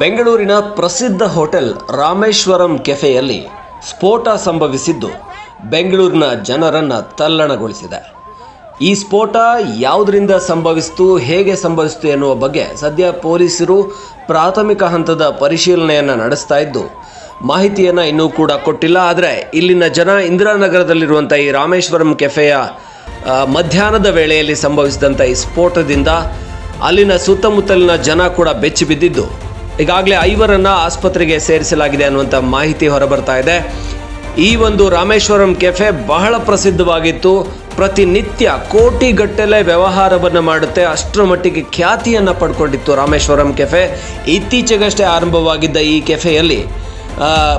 ಬೆಂಗಳೂರಿನ ಪ್ರಸಿದ್ಧ ಹೋಟೆಲ್ ರಾಮೇಶ್ವರಂ ಕೆಫೆಯಲ್ಲಿ ಸ್ಫೋಟ ಸಂಭವಿಸಿದ್ದು ಬೆಂಗಳೂರಿನ ಜನರನ್ನು ತಲ್ಲಣಗೊಳಿಸಿದೆ. ಈ ಸ್ಫೋಟ ಯಾವುದರಿಂದ ಸಂಭವಿಸಿತು, ಹೇಗೆ ಸಂಭವಿಸಿತು ಎನ್ನುವ ಬಗ್ಗೆ ಸದ್ಯ ಪೊಲೀಸರು ಪ್ರಾಥಮಿಕ ಹಂತದ ಪರಿಶೀಲನೆಯನ್ನು ನಡೆಸ್ತಾ ಇದ್ದು, ಮಾಹಿತಿಯನ್ನು ಇನ್ನೂ ಕೂಡ ಕೊಟ್ಟಿಲ್ಲ. ಆದರೆ ಇಲ್ಲಿನ ಜನ ಇಂದಿರಾನಗರದಲ್ಲಿರುವಂಥ ಈ ರಾಮೇಶ್ವರಂ ಕೆಫೆಯ ಮಧ್ಯಾಹ್ನದ ವೇಳೆಯಲ್ಲಿ ಸಂಭವಿಸಿದಂಥ ಈ ಸ್ಫೋಟದಿಂದ ಅಲ್ಲಿನ ಸುತ್ತಮುತ್ತಲಿನ ಜನ ಕೂಡ ಬೆಚ್ಚಿ ಬಿದ್ದಿದ್ದು ಈಗಾಗಲೇ ಐವರನ್ನು ಆಸ್ಪತ್ರೆಗೆ ಸೇರಿಸಲಾಗಿದೆ ಅನ್ನುವಂಥ ಮಾಹಿತಿ ಹೊರಬರ್ತಾ ಇದೆ. ಈ ಒಂದು ರಾಮೇಶ್ವರಂ ಕೆಫೆ ಬಹಳ ಪ್ರಸಿದ್ಧವಾಗಿತ್ತು. ಪ್ರತಿನಿತ್ಯ ಕೋಟಿಗಟ್ಟಲೆ ವ್ಯವಹಾರವನ್ನು ಮಾಡುತ್ತೆ. ಅಷ್ಟರ ಮಟ್ಟಿಗೆ ಖ್ಯಾತಿಯನ್ನು ಪಡ್ಕೊಂಡಿತ್ತು ರಾಮೇಶ್ವರಂ ಕೆಫೆ. ಇತ್ತೀಚೆಗಷ್ಟೇ ಆರಂಭವಾಗಿದ್ದ ಈ ಕೆಫೆಯಲ್ಲಿ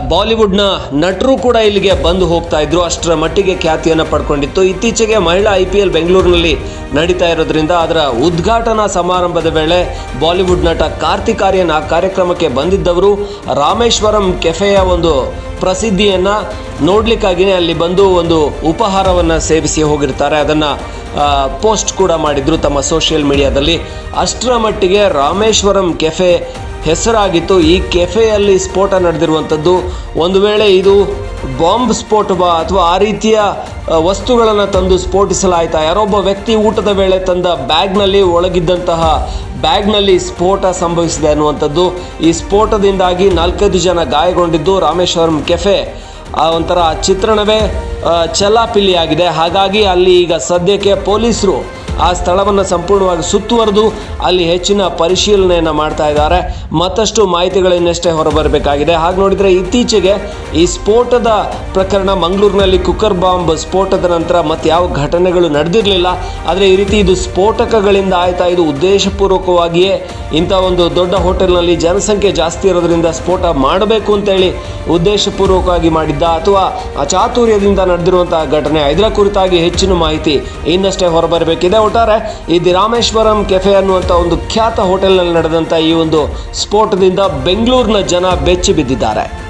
ಬಾಲಿವುಡ್ನ ನಟರು ಕೂಡ ಇಲ್ಲಿಗೆ ಬಂದು ಹೋಗ್ತಾ ಇದ್ರು. ಅಷ್ಟರ ಮಟ್ಟಿಗೆ ಖ್ಯಾತಿಯನ್ನು ಪಡ್ಕೊಂಡಿತ್ತು. ಇತ್ತೀಚೆಗೆ ಮಹಿಳಾ ಐ ಪಿ ಎಲ್ ಬೆಂಗಳೂರಿನಲ್ಲಿ ನಡೀತಾ ಇರೋದ್ರಿಂದ ಅದರ ಉದ್ಘಾಟನಾ ಸಮಾರಂಭದ ವೇಳೆ ಬಾಲಿವುಡ್ ನಟ ಕಾರ್ತಿಕ್ ಆರ್ಯನ್ ಆ ಕಾರ್ಯಕ್ರಮಕ್ಕೆ ಬಂದಿದ್ದವರು ರಾಮೇಶ್ವರಂ ಕೆಫೆಯ ಒಂದು ಪ್ರಸಿದ್ಧಿಯನ್ನು ನೋಡ್ಲಿಕ್ಕಾಗಿಯೇ ಅಲ್ಲಿ ಬಂದು ಒಂದು ಉಪಹಾರವನ್ನು ಸೇವಿಸಿ ಹೋಗಿರ್ತಾರೆ. ಅದನ್ನು ಪೋಸ್ಟ್ ಕೂಡ ಮಾಡಿದ್ರು ತಮ್ಮ ಸೋಷಿಯಲ್ ಮೀಡಿಯಾದಲ್ಲಿ. ಅಷ್ಟರ ಮಟ್ಟಿಗೆ ರಾಮೇಶ್ವರಂ ಕೆಫೆ ಹೆಸರಾಗಿತ್ತು. ಈ ಕೆಫೆಯಲ್ಲಿ ಸ್ಫೋಟ ನಡೆದಿರುವಂಥದ್ದು ಒಂದು ವೇಳೆ ಇದು ಬಾಂಬ್ ಸ್ಫೋಟವಾ ಅಥವಾ ಆ ರೀತಿಯ ವಸ್ತುಗಳನ್ನು ತಂದು ಸ್ಫೋಟಿಸಲಾಯಿತಾ? ಯಾರೊಬ್ಬ ವ್ಯಕ್ತಿ ಊಟದ ವೇಳೆ ತಂದ ಬ್ಯಾಗ್ನಲ್ಲಿ ಒಳಗಿದ್ದಂತಹ ಬ್ಯಾಗ್ನಲ್ಲಿ ಸ್ಫೋಟ ಸಂಭವಿಸಿದೆ ಅನ್ನುವಂಥದ್ದು ಈ ಸ್ಫೋಟದಿಂದಾಗಿ ನಾಲ್ಕೈದು ಜನ ಗಾಯಗೊಂಡಿದ್ದು ರಾಮೇಶ್ವರಂ ಕೆಫೆ. ಆ ಒಂಥರ ಚಿತ್ರಣವೇ ಆ, ಚೆಲ್ಲಾಪಿಲ್ಲಿಯಾಗಿದೆ. ಹಾಗಾಗಿ ಅಲ್ಲಿ ಈಗ ಸದ್ಯಕ್ಕೆ ಪೊಲೀಸರು ಆ ಸ್ಥಳವನ್ನು ಸಂಪೂರ್ಣವಾಗಿ ಸುತ್ತುವರೆದು ಅಲ್ಲಿ ಹೆಚ್ಚಿನ ಪರಿಶೀಲನೆಯನ್ನು ಮಾಡ್ತಾ ಇದ್ದಾರೆ. ಮತ್ತಷ್ಟು ಮಾಹಿತಿಗಳನ್ನಷ್ಟೇ ಹೊರಬರಬೇಕಾಗಿದೆ. ಹಾಗೆ ನೋಡಿದರೆ ಇತ್ತೀಚೆಗೆ ಈ ಸ್ಫೋಟದ ಪ್ರಕರಣ ಮಂಗಳೂರಿನಲ್ಲಿ ಕುಕ್ಕರ್ ಬಾಂಬ್ ಸ್ಫೋಟದ ನಂತರ ಮತ್ತೆ ಯಾವ ಘಟನೆಗಳು ನಡೆದಿರಲಿಲ್ಲ. ಆದರೆ ಈ ರೀತಿ ಇದು ಸ್ಫೋಟಕಗಳಿಂದ ಆಯ್ತಾ, ಇದು ಉದ್ದೇಶಪೂರ್ವಕವಾಗಿಯೇ ಇಂಥ ಒಂದು ದೊಡ್ಡ ಹೋಟೆಲ್ನಲ್ಲಿ ಜನಸಂಖ್ಯೆ ಜಾಸ್ತಿ ಇರೋದ್ರಿಂದ ಸ್ಫೋಟ ಮಾಡಬೇಕು ಅಂತೇಳಿ ಉದ್ದೇಶಪೂರ್ವಕವಾಗಿ ಮಾಡಿದ್ದ ಅಥವಾ ಅಚಾತುರ್ಯದಿಂದ ನಡೆದಿರುವಂತಹ ಘಟನೆ ಇದರ ಕುರಿತಾಗಿ ಹೆಚ್ಚಿನ ಮಾಹಿತಿ ಇನ್ನಷ್ಟೇ ಹೊರಬರಬೇಕಿದೆ. ಒಟ್ಟಾರೆ ಇದು ರಾಮೇಶ್ವರಂ ಕೆಫೆ ಅನ್ನುವಂಥ ಒಂದು ಖ್ಯಾತ ಹೋಟೆಲ್ನಲ್ಲಿ ನಡೆದಂಥ ಈ ಒಂದು ಸ್ಫೋಟದಿಂದ ಬೆಂಗಳೂರಿನ ಜನ ಬೆಚ್ಚಿ ಬಿದ್ದಿದ್ದಾರೆ.